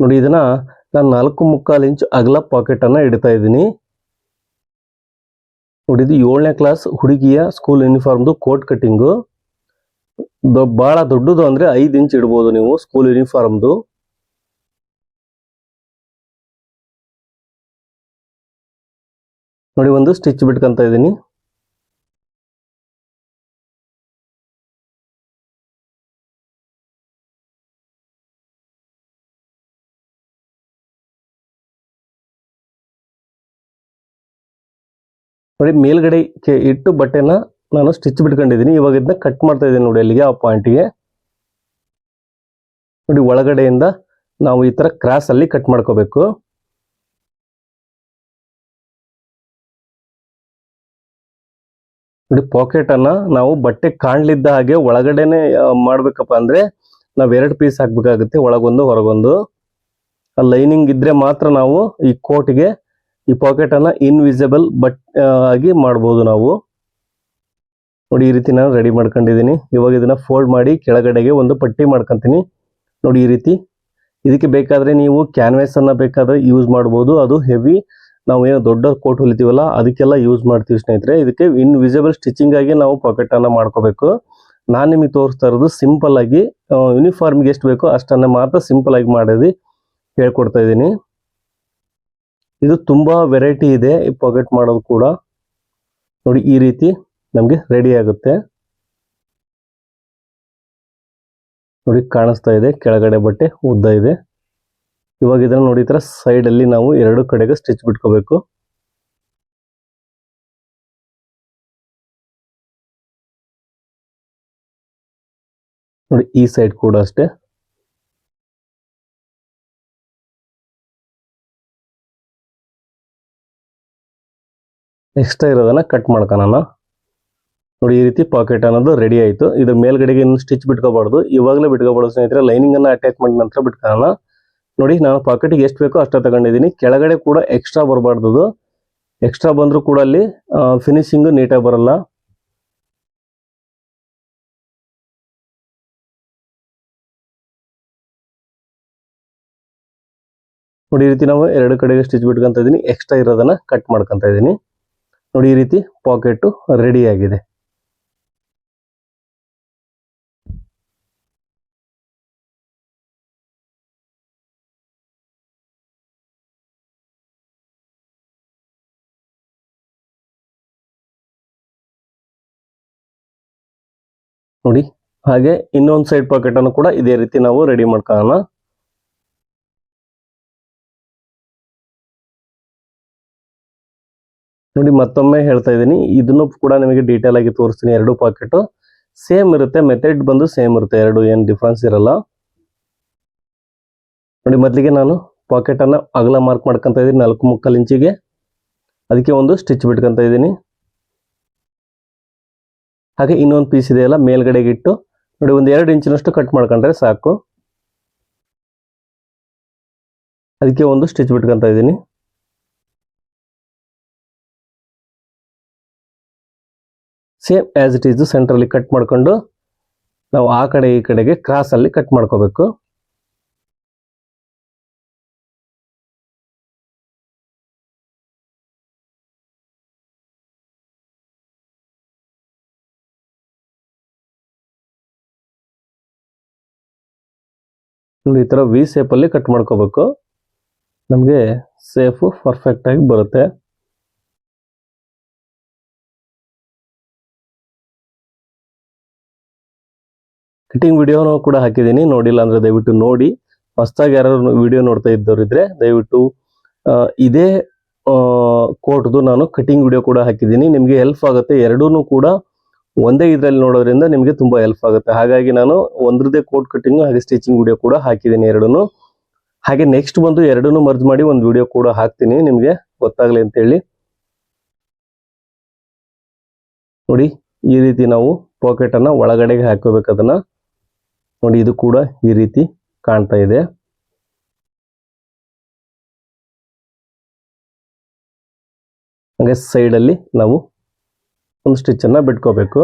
ನೋಡಿ, ಇದನ್ನ ನಾನು ನಾಲ್ಕು ಮುಕ್ಕಾಲು ಇಂಚ್ ಅಗಲ ಪಾಕೆಟ್ ಅನ್ನ ಇಡ್ತಾ ಇದ್ದೀನಿ. ನೋಡಿ, ಇದು ಏಳನೇ ಕ್ಲಾಸ್ ಹುಡುಗಿಯ ಸ್ಕೂಲ್ ಯೂನಿಫಾರ್ಮ್ದು ಕೋಟ್ ಕಟ್ಟಿಂಗು ಬಹಳ ದೊಡ್ಡದು ಅಂದ್ರೆ ಐದು ಇಂಚ್ ಇಡ್ಬೋದು ನೀವು ಸ್ಕೂಲ್ ಯೂನಿಫಾರ್ಮ್ದು ನೋಡಿ ಒಂದು ಸ್ಟಿಚ್ ಬಿಟ್ಕೊಂತ ಇದ್ದೀನಿ. ನೋಡಿ ಮೇಲ್ಗಡೆ ಇಟ್ಟು ಬಟ್ಟೆನ ನಾನು ಸ್ಟಿಚ್ ಬಿಟ್ಕೊಂಡಿದ್ದೀನಿ. ಇವಾಗ ಇದನ್ನ ಕಟ್ ಮಾಡ್ತಾ ಇದ್ದೀನಿ ನೋಡಿ ಅಲ್ಲಿಗೆ ಆ ಪಾಯಿಂಟ್ಗೆ ನೋಡಿ ಒಳಗಡೆಯಿಂದ ನಾವು ಈ ತರ ಕ್ರಾಸ್ ಅಲ್ಲಿ ಕಟ್ ಮಾಡ್ಕೋಬೇಕು. ನೋಡಿ ಪಾಕೆಟ್ ಅನ್ನ ನಾವು ಬಟ್ಟೆ ಕಾಣ್ಲಿದ್ದ ಹಾಗೆ ಒಳಗಡೆನೆ ಮಾಡಬೇಕಪ್ಪ ಅಂದ್ರೆ ನಾವ್ ಎರಡು ಪೀಸ್ ಹಾಕ್ಬೇಕಾಗುತ್ತೆ, ಒಳಗೊಂದು, ಹೊರಗೊಂದು. ಆ ಲೈನಿಂಗ್ ಇದ್ರೆ ಮಾತ್ರ ನಾವು ಈ ಕೋಟ್ಗೆ ಈ ಪಾಕೆಟ್ ಅನ್ನ ಇನ್ವಿಸಿಬಲ್ ಬಟ್ ಆಗಿ ಮಾಡ್ಬೋದು ನಾವು. ನೋಡಿ, ಈ ರೀತಿ ನಾನು ರೆಡಿ ಮಾಡ್ಕೊಂಡಿದ್ದೀನಿ. ಇವಾಗ ಇದನ್ನ ಫೋಲ್ಡ್ ಮಾಡಿ ಕೆಳಗಡೆಗೆ ಒಂದು ಪಟ್ಟಿ ಮಾಡ್ಕೊತೀನಿ. ನೋಡಿ, ಈ ರೀತಿ. ಇದಕ್ಕೆ ಬೇಕಾದರೆ ನೀವು ಕ್ಯಾನ್ವಾಸ್ ಬೇಕಾದರೆ ಯೂಸ್ ಮಾಡ್ಬೋದು. ಅದು ಹೆವಿ ನಾವು ಏನು ದೊಡ್ಡ ಕೋಟ್ ಹೊಲಿತೀವಲ್ಲ, ಅದಕ್ಕೆಲ್ಲ ಯೂಸ್ ಮಾಡ್ತೀವಿ ಸ್ನೇಹಿತರೆ. ಇದಕ್ಕೆ ಇನ್ವಿಸಿಬಲ್ ಸ್ಟಿಚಿಂಗ್ ಆಗಿ ನಾವು ಪಾಕೆಟನ್ನು ಮಾಡ್ಕೋಬೇಕು. ನಾನು ನಿಮಗೆ ತೋರಿಸ್ತಾ ಇರೋದು ಸಿಂಪಲ್ ಆಗಿ ಯೂನಿಫಾರ್ಮ್ಗೆ ಎಷ್ಟು ಬೇಕೋ ಅಷ್ಟನ್ನು ಮಾತ್ರ ಸಿಂಪಲ್ ಆಗಿ ಮಾಡೋದು, ಹೇಳ್ಕೊಡ್ತಾ ಇದ್ದೀನಿ. ಇದು ತುಂಬಾ ವೆರೈಟಿ ಇದೆ ಈ ಪಾಕೆಟ್ ಮಾಡೋದು ಕೂಡ. ನೋಡಿ, ಈ ರೀತಿ. ನಮಗೆ ರೆಡಿ ಆಗುತ್ತೆ. ನೋಡಿ, ಕಾಣಿಸ್ತಾ ಇದೆ. ಕೆಳಗಡೆ ಬಟ್ಟೆ, ಉದ್ದ ಇದೆ. ಇವಾಗ ಇದನ್ನ ನೋಡಿ ತರ ಸೈಡ್ ಅಲ್ಲಿ ನಾವು ಎರಡು ಕಡೆಗೆ ಸ್ಟಿಚ್ ಬಿಟ್ಕೋಬೇಕು. ನೋಡಿ, ಈ ಸೈಡ್ ಕೂಡ ಅಷ್ಟೇ. ಎಕ್ಸ್ಟ್ರಾ ಇರೋದನ್ನ ಕಟ್ ಮಾಡ್ಕೊಳ್ಳೋಣ ನೋಡಿ, ಈ ರೀತಿ ಪಾಕೆಟ್ ಅನ್ನೋದು ರೆಡಿ ಆಯಿತು. ಇದ್ರ ಮೇಲ್ಗಡೆಗೆ ಇನ್ನು ಸ್ಟಿಚ್ ಬಿಟ್ಕೋಬಾರ್ದು. ಇವಾಗಲೇ ಬಿಟ್ಕೋಬಾರ್ದು ಸ್ನೇಹಿತರೆ ಲೈನಿಂಗ್ ಅನ್ನ ಅಟ್ಯಾಚ್ ಮಾಡಿದ ನಂತರ ಬಿಟ್ಕೊಳ್ಳೋಣ ನೋಡಿ, ನಾನು ಪಾಕೆಟ್ಗೆ ಎಷ್ಟು ಬೇಕೋ ಅಷ್ಟೇ ತಗೊಂಡಿದ್ದೀನಿ. ಕೆಳಗಡೆ ಕೂಡ ಎಕ್ಸ್ಟ್ರಾ ಬರಬಾರ್ದು ಎಕ್ಸ್ಟ್ರಾ ಬಂದರೂ ಕೂಡ ಅಲ್ಲಿ ಫಿನಿಶಿಂಗ್ ನೀಟಾಗಿ ಬರಲ್ಲ. ನೋಡಿ, ಈ ರೀತಿ ನಾವು ಎರಡು ಕಡೆಗೆ ಸ್ಟಿಚ್ ಬಿಟ್ಕೊಂತ ಇದ್ದೀನಿ. ಎಕ್ಸ್ಟ್ರಾ ಇರೋದನ್ನ ಕಟ್ ಮಾಡ್ಕೊತ ಇದ್ದೀನಿ. ನೋಡಿ, ಈ ರೀತಿ ಪಾಕೆಟ್ ರೆಡಿ ಆಗಿದೆ. ನೋಡಿ. ಹಾಗೆ ಇನ್ನೊಂದು ಸೈಡ್ ಪಾಕೆಟ್ ಅನ್ನು ಕೂಡ ಇದೇ ರೀತಿ ನಾವು ರೆಡಿ ಮಾಡ್ಕೊಳ್ಳೋಣ. ನೋಡಿ, ಮತ್ತೊಮ್ಮೆ ಹೇಳ್ತಾ ಇದ್ದೀನಿ. ಇದನ್ನು ಕೂಡ ನಿಮಗೆ ಡೀಟೇಲ್ ಆಗಿ ತೋರಿಸ್ತೀನಿ. ಎರಡು ಪಾಕೆಟ್ ಸೇಮ್ ಇರುತ್ತೆ ಮೆಥಡ್ ಬಂದು ಸೇಮ್ ಇರುತ್ತೆ. ಎರಡು ಏನು ಡಿಫ್ರೆನ್ಸ್ ಇರಲ್ಲ. ನೋಡಿ, ಮೊದಲಿಗೆ ನಾನು ಪಾಕೆಟ್ ಅನ್ನ ಅಗಲ ಮಾರ್ಕ್ ಮಾಡ್ಕೊಂತ ಇದ್ದೀನಿ, ನಾಲ್ಕು ಮುಕ್ಕಾಲು ಇಂಚಿಗೆ. ಅದಕ್ಕೆ ಒಂದು ಸ್ಟಿಚ್ ಬಿಟ್ಕೊಂತ ಇದ್ದೀನಿ. ಹಾಗೆ ಇನ್ನೊಂದು ಪೀಸ್ ಇದೆಯಲ್ಲ ಮೇಲ್ಗಡೆಗೆ ಇಟ್ಟು ನೋಡಿ ಒಂದು ಎರಡು ಇಂಚಿನಷ್ಟು ಕಟ್ ಮಾಡ್ಕೊಂಡ್ರೆ ಸಾಕು. ಅದಕ್ಕೆ ಒಂದು ಸ್ಟಿಚ್ ಬಿಟ್ಕೊಂತ ಇದ್ದೀನಿ. ಸೇಮ್ ಆ್ಯಸ್ ಇಟ್ ಈಸ್ ಸೆಂಟ್ರಲ್ಲಿ ಕಟ್ ಮಾಡಿಕೊಂಡು ನಾವು ಆ ಕಡೆ ಈ ಕಡೆಗೆ ಕ್ರಾಸಲ್ಲಿ ಕಟ್ ಮಾಡ್ಕೋಬೇಕು. ಈ ತರ ವಿ ಸೇಪಲ್ಲಿ ಕಟ್ ಮಾಡ್ಕೋಬೇಕು. ನಮಗೆ ಸೇಫು ಪರ್ಫೆಕ್ಟ್ ಆಗಿ ಬರುತ್ತೆ. ಕಟಿಂಗ್ ವಿಡಿಯೋನು ಕೂಡ ಹಾಕಿದ್ದೀನಿ. ನೋಡಿಲ್ಲ ಅಂದ್ರೆ ದಯವಿಟ್ಟು ನೋಡಿ. ಹೊಸ್ದಾಗಿ ಯಾರು ವಿಡಿಯೋ ನೋಡ್ತಾ ಇದ್ದವರಿದ್ರೆ ದಯವಿಟ್ಟು ಇದೇ ಕೋಟ್ದು ನಾನು ಕಟಿಂಗ್ ವಿಡಿಯೋ ಕೂಡ ಹಾಕಿದ್ದೀನಿ. ನಿಮಗೆ ಹೆಲ್ಪ್ ಆಗುತ್ತೆ. ಎರಡೂ ಕೂಡ ಒಂದೇ ಇದರಲ್ಲಿ ನೋಡೋದ್ರಿಂದ ನಿಮಗೆ ತುಂಬಾ ಹೆಲ್ಪ್ ಆಗುತ್ತೆ. ಹಾಗಾಗಿ ನಾನು ಒಂದ್ರದೇ ಕೋಟ್ ಕಟಿಂಗ್ ಹಾಗೆ ಸ್ಟಿಚಿಂಗ್ ವಿಡಿಯೋ ಕೂಡ ಹಾಕಿದ್ದೀನಿ ಎರಡೂ ಹಾಗೆ ನೆಕ್ಸ್ಟ್ ಬಂದು ಎರಡನ್ನೂ ಮರ್ಜ್ ಮಾಡಿ ಒಂದು ವಿಡಿಯೋ ಕೂಡ ಹಾಕ್ತೀನಿ ನಿಮಗೆ ಗೊತ್ತಾಗಲಿ ಅಂತ ಹೇಳಿ ನೋಡಿ, ಈ ರೀತಿ ನಾವು ಪಾಕೆಟ್ ಅನ್ನ ಒಳಗಡೆಗೆ ಹಾಕೋಬೇಕು ಅದನ್ನ. ನೋಡಿ, ಇದು ಕೂಡ ಈ ರೀತಿ ಕಾಣ್ತಾ ಇದೆ. ಹಾಗೆ ಸೈಡ್ ಅಲ್ಲಿ ನಾವು ಒಂದು ಸ್ಟಿಚ್ ಅನ್ನ ಬಿಟ್ಕೋಬೇಕು.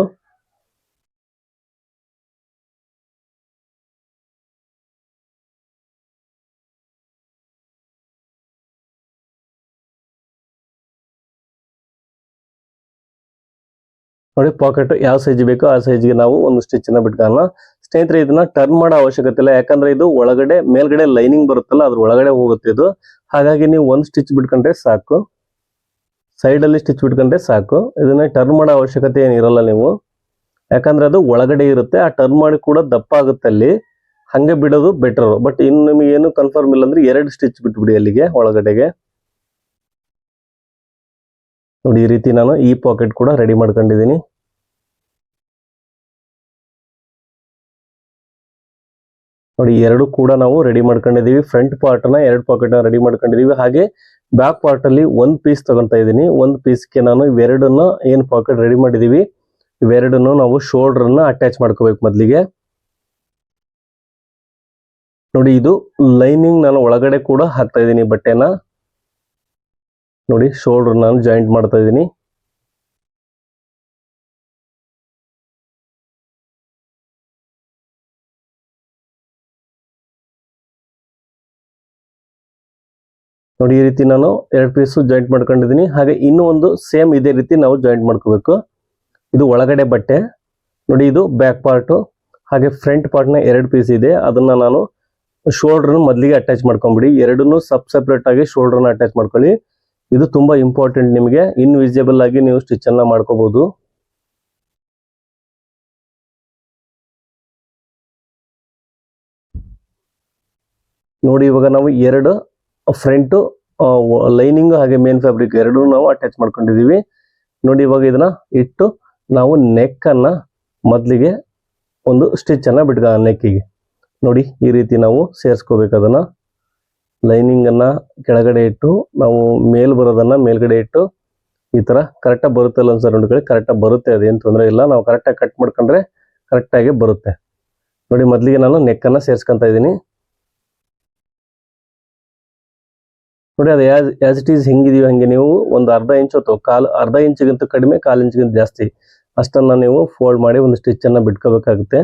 ನೋಡಿ ಪಾಕೆಟ್ ಯಾವ ಸೈಜ್ ಬೇಕೋ ಆ ಸೈಜ್ಗೆ ನಾವು ಒಂದು ಸ್ಟಿಚ್ನ ಬಿಟ್ಕೊಳ್ಳೋಣ ಸ್ನೇಹಿತರೆ, ಇದನ್ನ ಟರ್ನ್ ಮಾಡೋ ಅವಶ್ಯಕತೆ ಇಲ್ಲ. ಯಾಕಂದ್ರೆ ಇದು ಒಳಗಡೆ, ಮೇಲ್ಗಡೆ ಲೈನಿಂಗ್ ಬರುತ್ತಲ್ಲ, ಅದ್ರ ಒಳಗಡೆ ಹೋಗುತ್ತೆ ಇದು. ಹಾಗಾಗಿ ನೀವು ಒಂದು ಸ್ಟಿಚ್ ಬಿಟ್ಕೊಂಡ್ರೆ ಸಾಕು. ಸೈಡ್ ಅಲ್ಲಿ ಸ್ಟಿಚ್ ಬಿಟ್ಕೊಂಡ್ರೆ ಸಾಕು. ಇದನ್ನ ಟರ್ನ್ ಮಾಡೋ ಅವಶ್ಯಕತೆ ಏನಿರಲ್ಲ ನೀವು. ಯಾಕಂದ್ರೆ ಅದು ಒಳಗಡೆ ಇರುತ್ತೆ. ಆ ಟರ್ನ್ ಮಾಡಿ ಕೂಡ ದಪ್ಪ ಆಗುತ್ತೆ ಅಲ್ಲಿ. ಹಂಗೆ ಬಿಡೋದು ಬೆಟರ್ ಬಟ್ ಇನ್ನು ನಿಮಗೆ ಏನು ಕನ್ಫರ್ಮ್ ಇಲ್ಲ ಅಂದ್ರೆ ಎರಡು ಸ್ಟಿಚ್ ಬಿಟ್ಬಿಡಿ ಅಲ್ಲಿಗೆ, ಒಳಗಡೆಗೆ. ನೋಡಿ ಈ ರೀತಿ ನಾನು ಈ ಪಾಕೆಟ್ ಕೂಡ ರೆಡಿ ಮಾಡ್ಕೊಂಡಿದ್ದೀನಿ. ನೋಡಿ ಎರಡು ಕೂಡ ನಾವು ರೆಡಿ ಮಾಡ್ಕೊಂಡಿದೀವಿ ಫ್ರಂಟ್ ಪಾರ್ಟ್ನ ಎರಡು ಪಾಕೆಟ್ ರೆಡಿ ಮಾಡ್ಕೊಂಡಿದೀವಿ ಹಾಗೆ ಬ್ಯಾಕ್ ಪಾರ್ಟ್ ಅಲ್ಲಿ ಒಂದ್ ಪೀಸ್ ತಗೊಂತಾ ಇದ್ದೀನಿ. ಒಂದ್ ಪೀಸ್ಗೆ ನಾನು ಇವೆರಡನ್ನ ಏನ್ ಪಾಕೆಟ್ ರೆಡಿ ಮಾಡಿದೀವಿ ಇವೆರಡನ್ನು ನಾವು ಶೋಲ್ಡರ್ನ ಅಟ್ಯಾಚ್ ಮಾಡ್ಕೋಬೇಕು ಮೊದಲಿಗೆ. ನೋಡಿ, ಇದು ಲೈನಿಂಗ್ ನಾನು ಒಳಗಡೆ ಕೂಡ ಹಾಕ್ತಾ ಇದ್ದೀನಿ ಬಟ್ಟೆನ. ನೋಡಿ ಶೋಲ್ಡರ್ ನಾನು ಜಾಯಿಂಟ್ ಮಾಡ್ತಾ ಇದ್ದೀನಿ. ನೋಡಿ, ಈ ರೀತಿ ನಾನು ಎರಡು ಪೀಸು ಜಾಯಿಂಟ್ ಮಾಡ್ಕೊಂಡಿದ್ದೀನಿ. ಹಾಗೆ ಇನ್ನೂ ಒಂದು ಸೇಮ್ ಇದೇ ರೀತಿ ನಾವು ಜಾಯಿಂಟ್ ಮಾಡ್ಕೋಬೇಕು. ಇದು ಒಳಗಡೆ ಬಟ್ಟೆ. ನೋಡಿ, ಇದು ಬ್ಯಾಕ್ ಪಾರ್ಟು ಹಾಗೆ ಫ್ರಂಟ್ ಪಾರ್ಟ್ನ ಎರಡು ಪೀಸ್ ಇದೆ. ಅದನ್ನ ನಾನು ಶೋಲ್ಡ್ರನ್ನು ಮೊದಲಿಗೆ ಅಟ್ಯಾಚ್ ಮಾಡ್ಕೊಂಬಿಡಿ. ಎರಡನ್ನೂ ಸಬ್ ಸಪ್ರೇಟ್ ಆಗಿ ಶೋಲ್ಡ್ರನ್ನು ಅಟ್ಯಾಚ್ ಮಾಡ್ಕೊಳ್ಳಿ. ಇದು ತುಂಬಾ ಇಂಪಾರ್ಟೆಂಟ್ ನಿಮಗೆ. ಇನ್ವಿಸಿಬಲ್ ಆಗಿ ನೀವು ಸ್ಟಿಚ್ ಮಾಡ್ಕೋಬೋದು. ನೋಡಿ, ಇವಾಗ ನಾವು ಎರಡು ಫ್ರಂಟ್ ಲೈನಿಂಗ್ ಹಾಗೆ ಮೇನ್ ಫ್ಯಾಬ್ರಿಕ್ ಎರಡು ನಾವು ಅಟ್ಯಾಚ್ ಮಾಡ್ಕೊಂಡಿದ್ದೀವಿ. ನೋಡಿ ಇವಾಗ ಇದನ್ನ ಇಟ್ಟು ನಾವು ನೆಕ್ ಅನ್ನ ಮೊದಲಿಗೆ ಒಂದು ಸ್ಟಿಚ್ ಅನ್ನ ಬಿಟ್ಕ ನೆಕ್ಕಿಗೆ ನೋಡಿ ಈ ರೀತಿ ನಾವು ಸೇರಿಸ್ಕೋಬೇಕು ಅದನ್ನ. ಲೈನಿಂಗ್ ಅನ್ನ ಕೆಳಗಡೆ ಇಟ್ಟು ನಾವು ಮೇಲ್ ಬರೋದನ್ನ ಮೇಲ್ಗಡೆ ಇಟ್ಟು ಈ ತರ ಕರೆಕ್ಟಾಗಿ ಬರುತ್ತಲ್ಲ ಸರ್ ನೋಡಿ ಕರೆಕ್ಟಾಗಿ ಬರುತ್ತೆ, ಅದೇನು ತೊಂದರೆ ಇಲ್ಲ. ನಾವು ಕರೆಕ್ಟಾಗಿ ಕಟ್ ಮಾಡ್ಕೊಂಡ್ರೆ ಕರೆಕ್ಟಾಗಿ ಬರುತ್ತೆ. ನೋಡಿ ಮೊದಲಿಗೆ ನಾನು ನೆಕ್ ಅನ್ನ ಸೇರ್ಸ್ಕೊಂತ ಇದ್ದೀನಿ. ನೋಡಿ, ಅದು ಯಾಸ್ ಆಸ್ ಇಟ್ ಈಸ್ ಹೆಂಗಿದೀವಿ ಹಂಗೆ ನೀವು ಒಂದು ಅರ್ಧ ಇಂಚ್ ಅಥವಾ ಕಾಲು, ಅರ್ಧ ಇಂಚಿಗಿಂತ ಕಡಿಮೆ ಕಾಲು ಇಂಚಿಗಿಂತ ಜಾಸ್ತಿ ಅಷ್ಟನ್ನು ನೀವು ಫೋಲ್ಡ್ ಮಾಡಿ ಒಂದು ಸ್ಟಿಚ್ ಅನ್ನ ಬಿಟ್ಕೋಬೇಕಾಗುತ್ತೆ.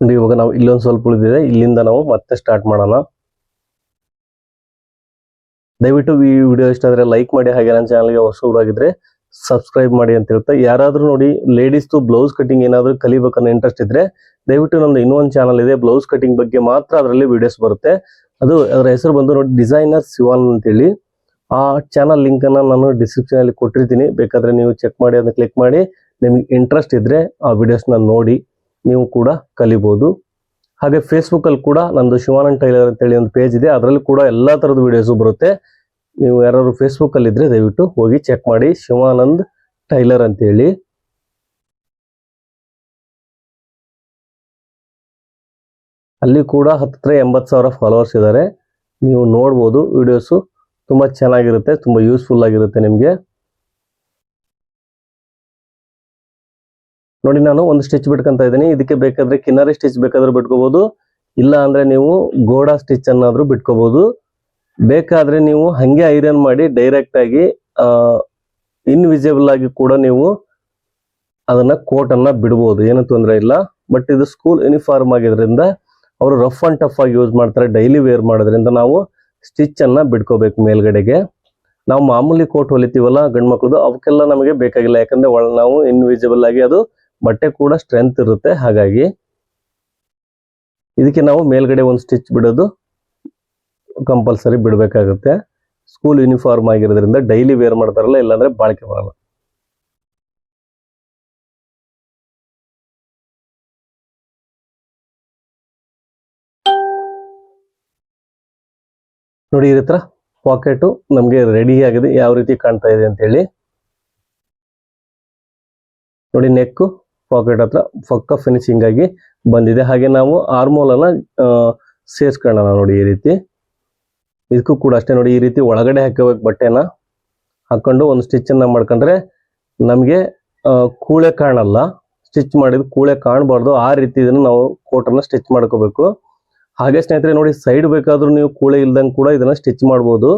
ಇವಾಗ ನಾವು ಇಲ್ಲೊಂದು ಸ್ವಲ್ಪ ಉಳಿದಿದೆ, ಇಲ್ಲಿಂದ ನಾವು ಮತ್ತೆ ಸ್ಟಾರ್ಟ್ ಮಾಡೋಣ. ದಯವಿಟ್ಟು ಈ ವಿಡಿಯೋ ಇಷ್ಟ ಆದ್ರೆ ಲೈಕ್ ಮಾಡಿ ಹಾಗೆ ನನ್ನ ಚಾನಲ್ಗೆ ಹೊಸಬರಾಗಿದ್ರೆ ಸಬ್ಸ್ಕ್ರೈಬ್ ಮಾಡಿ ಅಂತ ಹೇಳ್ತಾ, ಯಾರಾದರೂ ನೋಡಿ ಲೇಡೀಸ್ದು ಬ್ಲೌಸ್ ಕಟಿಂಗ್ ಏನಾದರೂ ಕಲಿಬೇಕನ್ನೋ ಇಂಟ್ರೆಸ್ಟ್ ಇದ್ರೆ ದಯವಿಟ್ಟು ನಮ್ದು ಇನ್ನೊಂದು ಚಾನಲ್ ಇದೆ ಬ್ಲೌಸ್ ಕಟಿಂಗ್ ಬಗ್ಗೆ ಮಾತ್ರ ಅದರಲ್ಲಿ ವಿಡಿಯೋಸ್ ಬರುತ್ತೆ. ಅದು ಅದರ ಹೆಸರು ಬಂದು ನೋಡಿ ಡಿಸೈನರ್ ಶಿವಾನ್ ಅಂತೇಳಿ. ಆ ಚಾನಲ್ ಲಿಂಕ್ ಅನ್ನ ನಾನು ಡಿಸ್ಕ್ರಿಪ್ಷನಲ್ಲಿ ಕೊಟ್ಟಿರ್ತೀನಿ, ಬೇಕಾದ್ರೆ ನೀವು ಚೆಕ್ ಮಾಡಿ, ಅದನ್ನ ಕ್ಲಿಕ್ ಮಾಡಿ, ನಿಮಗೆ ಇಂಟ್ರೆಸ್ಟ್ ಇದ್ರೆ ಆ ವಿಡಿಯೋಸ್ನ ನೋಡಿ, ನೀವು ಕೂಡ ಕಲಿಬಹುದು ಹಾಗೆ ಫೇಸ್ಬುಕ್ ಅಲ್ಲಿ ಕೂಡ ನಂದು ಶಿವಾನಂದ್ ಟೈಲರ್ ಅಂತೇಳಿ ಒಂದು ಪೇಜ್ ಇದೆ. ಅದರಲ್ಲಿ ಕೂಡ ಎಲ್ಲಾ ತರದ ವಿಡಿಯೋಸ್ ಬರುತ್ತೆ. ನೀವು ಯಾರಾದ್ರು ಫೇಸ್ಬುಕ್ ಅಲ್ಲಿ ಇದ್ರೆ ದಯವಿಟ್ಟು ಹೋಗಿ ಚೆಕ್ ಮಾಡಿ. ಶಿವಾನಂದ್ ಟೈಲರ್ ಅಂತೇಳಿ ಅಲ್ಲಿ ಕೂಡ ಹತ್ತಿರ ಎಂಬತ್ತು ಸಾವಿರ ಫಾಲೋವರ್ಸ್ ಇದ್ದಾರೆ. ನೀವು ನೋಡ್ಬೋದು ವಿಡಿಯೋಸು ತುಂಬಾ ಚೆನ್ನಾಗಿರುತ್ತೆ. ತುಂಬಾ ಯೂಸ್ಫುಲ್ ಆಗಿರುತ್ತೆ ನಿಮಗೆ. ನೋಡಿ ನಾನು ಒಂದು ಸ್ಟಿಚ್ ಬಿಟ್ಕೊಂತ ಇದ್ದೀನಿ. ಇದಕ್ಕೆ ಬೇಕಾದ್ರೆ ಕಿನ್ನರಿ ಸ್ಟಿಚ್ ಬೇಕಾದ್ರೆ ಬಿಟ್ಕೋಬಹುದು ಇಲ್ಲ ಅಂದ್ರೆ ನೀವು ಗೋಡಾ ಸ್ಟಿಚ್ ಅನ್ನಾದ್ರೂ ಬಿಟ್ಕೋಬಹುದು ಬೇಕಾದ್ರೆ ನೀವು ಹಂಗೆ ಐರನ್ ಮಾಡಿ ಡೈರೆಕ್ಟ್ ಆಗಿ ಇನ್ವಿಸಿಬಲ್ ಆಗಿ ಕೂಡ ನೀವು ಅದನ್ನ ಕೋಟ್ ಅನ್ನ ಬಿಡಬಹುದು ಏನು ತೊಂದರೆ ಇಲ್ಲ. ಬಟ್ ಇದು ಸ್ಕೂಲ್ ಯೂನಿಫಾರ್ಮ್ ಆಗಿದ್ರಿಂದ ಅವರು ರಫ್ ಅಂಡ್ ಟಫ್ ಆಗಿ ಯೂಸ್ ಮಾಡ್ತಾರೆ. ಡೈಲಿ ವೇರ್ ಮಾಡೋದ್ರಿಂದ ನಾವು ಸ್ಟಿಚ್ ಅನ್ನ ಬಿಡ್ಕೋಬೇಕು ಮೇಲ್ಗಡೆಗೆ. ನಾವು ಮಾಮೂಲಿ ಕೋಟ್ ಹೊಲಿತೀವಲ್ಲ ಗಂಡ್ ಮಕ್ಳದು ಅವಕ್ಕೆಲ್ಲ ನಮಗೆ ಬೇಕಾಗಿಲ್ಲ. ಯಾಕಂದ್ರೆ ನಾವು ಇನ್ವಿಸಿಬಲ್ ಆಗಿ ಅದು ಬಟ್ಟೆ ಕೂಡ ಸ್ಟ್ರೆಂತ್ ಇರುತ್ತೆ. ಹಾಗಾಗಿ ಇದಕ್ಕೆ ನಾವು ಮೇಲ್ಗಡೆ ಒಂದು ಸ್ಟಿಚ್ ಬಿಡೋದು ಕಂಪಲ್ಸರಿ ಬಿಡಬೇಕಾಗುತ್ತೆ. ಸ್ಕೂಲ್ ಯೂನಿಫಾರ್ಮ್ ಆಗಿರೋದ್ರಿಂದ ಡೈಲಿ ವೇರ್ ಮಾಡ್ತಾರಲ್ಲ, ಇಲ್ಲಾಂದ್ರೆ ಬಾಳಿಕೆ ಬರಲ್ಲ. ನೋಡಿ ಇದ್ರ ಪಾಕೆಟು ನಮಗೆ ರೆಡಿ ಆಗಿದೆ, ಯಾವ ರೀತಿ ಕಾಣ್ತಾ ಇದೆ ಅಂತ ಹೇಳಿ ನೋಡಿ ನೆಕ್ ಪಾಕೆಟ್ ಹತ್ರ ಪಕ್ಕ ಫಿನಿಶಿಂಗ್ ಆಗಿ ಬಂದಿದೆ. ಹಾಗೆ ನಾವು ಆರ್ಮೋಲ್ ಅನ್ನ ಸೇರ್ಸ್ಕೊಳ್ಳೋಣ ನೋಡಿ ಈ ರೀತಿ. ಇದಕ್ಕೂ ಕೂಡ ಅಷ್ಟೇ ನೋಡಿ ಈ ರೀತಿ ಒಳಗಡೆ ಹಾಕೋಬೇಕು ಬಟ್ಟೆನ. ಹಾಕೊಂಡು ಒಂದು ಸ್ಟಿಚ್ ಅನ್ನ ಮಾಡ್ಕೊಂಡ್ರೆ ನಮಗೆ ಕೂಳೆ ಕಾಣಲ್ಲ. ಸ್ಟಿಚ್ ಮಾಡಿದ ಕೂಳೆ ಕಾಣಬಾರ್ದು. ಆ ರೀತಿ ಇದನ್ನ ನಾವು ಕೋಟನ್ನು ಸ್ಟಿಚ್ ಮಾಡ್ಕೋಬೇಕು. ಹಾಗೆ ಸ್ನೇಹಿತರೆ ನೋಡಿ ಸೈಡ್ ಬೇಕಾದರೂ ನೀವು ಕೂಳೆ ಇಲ್ದಂಗೆ ಕೂಡ ಇದನ್ನ ಸ್ಟಿಚ್ ಮಾಡ್ಬೋದು.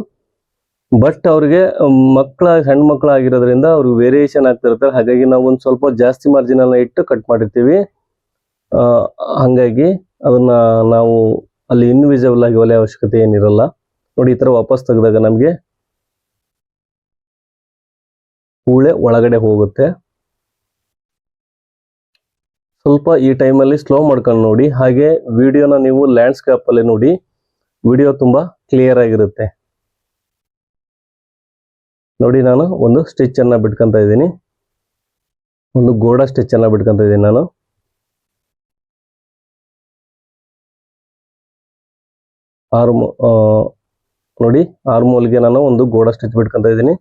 ಬಟ್ ಅವ್ರಿಗೆ ಮಕ್ಕಳ ಹೆಣ್ಮಕ್ಳು ಆಗಿರೋದ್ರಿಂದ ಅವ್ರಿಗೆ ವೇರಿಯೇಷನ್ ಆಗ್ತಿರ್ತಾರೆ ಹಾಗಾಗಿ ನಾವು ಒಂದು ಸ್ವಲ್ಪ ಜಾಸ್ತಿ ಮಾರ್ಜಿನ್ ಅನ್ನ ಇಟ್ಟು ಕಟ್ ಮಾಡಿರ್ತೀವಿ. ಹಾಗಾಗಿ ಅದನ್ನ ನಾವು ಅಲ್ಲಿ ಇನ್ವಿಸಿಬಲ್ ಆಗಿ ಒಲೆ ಅವಶ್ಯಕತೆ ಏನಿರಲ್ಲ. ನೋಡಿ, ಈ ತರ ವಾಪಸ್ ತೆಗೆದಾಗ ನಮಗೆ ಕೂಳೆ ಒಳಗಡೆ ಹೋಗುತ್ತೆ. ಸ್ವಲ್ಪ ಈ ಟೈಮಲ್ಲಿ ಸ್ಲೋ ಮಾಡ್ಕೊಂಡು ನೋಡಿ. ಹಾಗೆ ವಿಡಿಯೋನ ನೀವು ಲ್ಯಾಂಡ್ಸ್ಕೇಪ್ ಅಲ್ಲಿ ನೋಡಿ. ವಿಡಿಯೋ ತುಂಬಾ ಕ್ಲಿಯರ್ ಆಗಿರುತ್ತೆ. ನೋಡಿ ನಾನು ಒಂದು ಸ್ಟಿಚ್ ಅನ್ನ ಬಿಟ್ಕೊಂತ ಇದ್ದೀನಿ. ಒಂದು ಗೋಡ ಸ್ಟಿಚ್ ಅನ್ನ ಬಿಟ್ಕೊಂತ ಇದ್ದೀನಿ ನಾನು. ಆರ್ಮೋ ನೋಡಿ ನೋಡಿ ಆರ್ಮೋಲ್ಗೆ ನಾನು ಒಂದು ಗೋಡ ಸ್ಟಿಚ್ ಬಿಟ್ಕೊಂತ ಇದ್ದೀನಿ.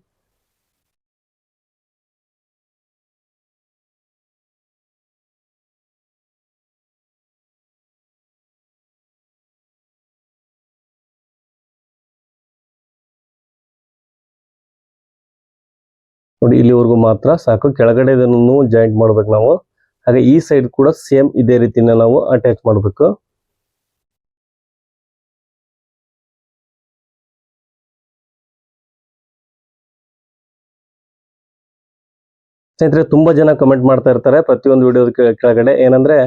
ನೋಡಿ, ಇಲ್ಲಿವರೆಗೂ ಮಾತ್ರ ಸಾಕು. ಕೆಳಗಡೆ ಇದನ್ನು ಜಾಯಿಂಟ್ ಮಾಡ್ಬೇಕು ನಾವು. ಹಾಗೆ ಈ ಸೈಡ್ ಕೂಡ ಸೇಮ್ ಇದೇ ರೀತಿನ ನಾವು ಅಟ್ಯಾಚ್ ಮಾಡಬೇಕು. ಸ್ನೇಹಿತರೆ, ತುಂಬಾ ಜನ ಕಮೆಂಟ್ ಮಾಡ್ತಾ ಇರ್ತಾರೆ. ಪ್ರತಿಯೊಂದು ವಿಡಿಯೋದ ಕೆಳಗಡೆ. ಏನಂದ್ರೆ,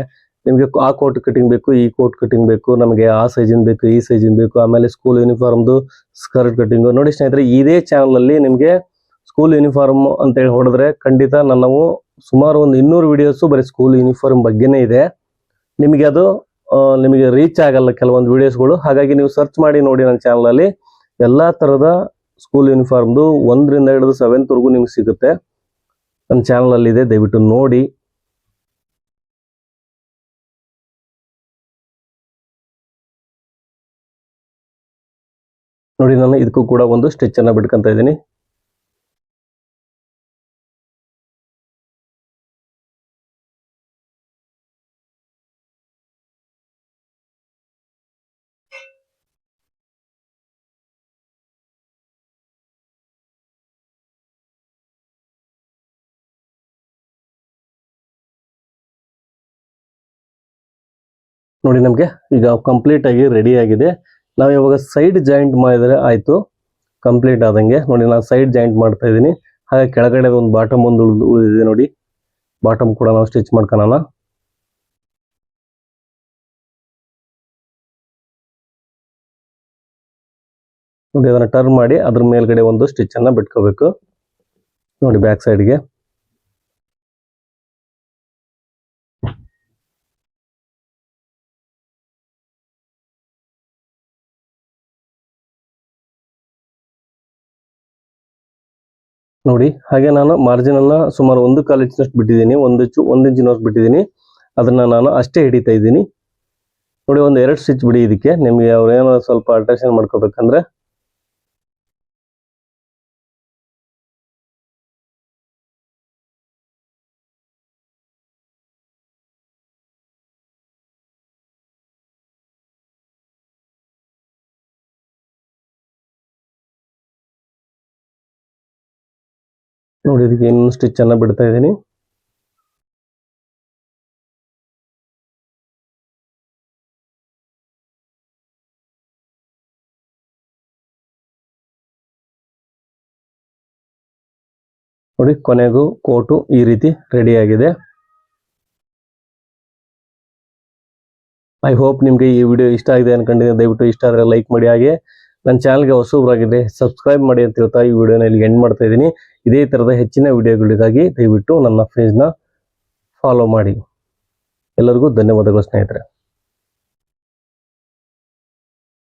ನಿಮ್ಗೆ ಆ ಕೋಟ್ ಕಟಿಂಗ್ ಬೇಕು, ಈ ಕೋಟ್ ಕಟಿಂಗ್ ಬೇಕು, ನಮಗೆ ಆ ಸೈಜಿನ್ ಬೇಕು, ಈ ಸೈಜಿನ್ ಬೇಕು, ಆಮೇಲೆ ಸ್ಕೂಲ್ ಯೂನಿಫಾರ್ಮ್ದು ಸ್ಕರ್ಟ್ ಕಟಿಂಗ್ ನೋಡಿ ಸ್ನೇಹಿತರೆ, ಇದೇ ಚಾನಲ್ ಅಲ್ಲಿ ನಿಮ್ಗೆ ಸ್ಕೂಲ್ ಯೂನಿಫಾರ್ಮ್ ಅಂತ ಹೇಳಿ ಹೊಡೆದ್ರೆ ಖಂಡಿತ ನಾವು ಸುಮಾರು ಒಂದು ಇನ್ನೂರು ವಿಡಿಯೋಸು ಬರೀ ಸ್ಕೂಲ್ ಯೂನಿಫಾರ್ಮ್ ಬಗ್ಗೆನೇ ಇದೆ. ನಿಮಗೆ ಅದು ನಿಮಗೆ ರೀಚ್ ಆಗಲ್ಲ ಕೆಲವೊಂದು ವಿಡಿಯೋಸ್ಗಳು ಹಾಗಾಗಿ ನೀವು ಸರ್ಚ್ ಮಾಡಿ ನೋಡಿ ನನ್ನ ಚಾನಲಲ್ಲಿ ಅಲ್ಲಿ. ಥರದ ಸ್ಕೂಲ್ ಯೂನಿಫಾರ್ಮ್ದು ಒಂದರಿಂದ ಹಿಡಿದು ಸೆವೆಂತ್ವರೆಗೂ ನಿಮ್ಗೆ ಸಿಗುತ್ತೆ. ನನ್ನ ಚಾನಲ್ ಅಲ್ಲಿ ಇದೆ, ದಯವಿಟ್ಟು ನೋಡಿ. ನೋಡಿ ನಾನು ಇದಕ್ಕೂ ಕೂಡ ಒಂದು ಸ್ಟಿಚ್ ಅನ್ನ ಬಿಟ್ಕೊಂತ ಇದ್ದೀನಿ. ನೋಡಿ ನಮಗೆ. ಈಗ ಕಂಪ್ಲೀಟ್ ಆಗಿ ರೆಡಿ ಆಗಿದೆ. ನಾವು ಇವಾಗ ಸೈಡ್ ಜಾಯಿಂಟ್ ಮಾಡಿದರೆ ಆಯ್ತು. ಕಂಪ್ಲೀಟ್ ಆದಂಗೆ. ನೋಡಿ, ನಾನು ಸೈಡ್ ಜಾಯಿಂಟ್ ಮಾಡ್ತಾ ಇದ್ದೀನಿ. ಹಾಗೆ ಕೆಳಗಡೆ ಒಂದು ಬಾಟಮ್ ಒಂದು ಉಳಿದಿದೆ ನೋಡಿ. ಬಾಟಮ್ ಕೂಡ ನಾವು ಸ್ಟಿಚ್ ಮಾಡ್ಕೊಳ್ಳೋಣ ನೋಡಿ ಅದನ್ನು ಟರ್ನ್ ಮಾಡಿ ಅದ್ರ ಮೇಲ್ಗಡೆ ಒಂದು ಸ್ಟಿಚ್ ಅನ್ನ ಬಿಟ್ಕೋಬೇಕು. ನೋಡಿ ಬ್ಯಾಕ್ ಸೈಡ್ಗೆ ನೋಡಿ, ಹಾಗೆ ನಾನು ಮಾರ್ಜಿನ್ ಅನ್ನ ಸುಮಾರು ಒಂದು ಕಾಲು ಇಂಚಿನಷ್ಟು ಬಿಟ್ಟಿದ್ದೀನಿ, ಒಂದು ಇಂಚು ಒಂದು ಇಂಚಿನಷ್ಟು ಬಿಟ್ಟಿದ್ದೀನಿ. ಅದನ್ನ ನಾನು ಅಷ್ಟೇ ಹಿಡಿತಾ ಇದ್ದೀನಿ. ನೋಡಿ, ಒಂದು ಎರಡು ಸ್ಟಿಚ್ ಬಿಡಿ ಇದಕ್ಕೆ. ನಿಮಗೆ ಏನೋ ಸ್ವಲ್ಪ ಅಲ್ಟ್ರೇಷನ್ ಮಾಡ್ಕೋಬೇಕಂದ್ರೆ ನೋಡಿ, ಇದಕ್ಕೆ ಇನ್ನೊಂದು ಸ್ಟಿಚ್ ಅನ್ನ ಬಿಡ್ತಾ ಇದ್ದೀನಿ. ನೋಡಿ, ಕೊನೆಗೂ ಕೋಟು ಈ ರೀತಿ ರೆಡಿ ಆಗಿದೆ. ಐ ಹೋಪ್ ನಿಮಗೆ ಈ ವಿಡಿಯೋ ಇಷ್ಟ ಆಗಿದೆ ಅನ್ಕೊಂಡಿದ್ದೀನಿ. ದಯವಿಟ್ಟು ಇಷ್ಟ ಆದರೆ ಲೈಕ್ ಮಾಡಿ, ಹಾಗೆ ನನ್ನ ಚಾನಲ್ಗೆ ಹೊಸಬ್ರಾಗಿದೆ ಸಬ್ಸ್ಕ್ರೈಬ್ ಮಾಡಿ ಅಂತ ಹೇಳ್ತಾ ಈ ವಿಡಿಯೋನ ಇಲ್ಲಿ ಎಂಡ್ ಮಾಡ್ತಾ ಇದ್ದೀನಿ. ಇದೇ ಥರದ ಹೆಚ್ಚಿನ ವಿಡಿಯೋಗಳಿಗಾಗಿ ದಯವಿಟ್ಟು ನನ್ನ ಪೇಜ್ನ ಫಾಲೋ ಮಾಡಿ. ಎಲ್ಲರಿಗೂ ಧನ್ಯವಾದಗಳು ಸ್ನೇಹಿತರೆ.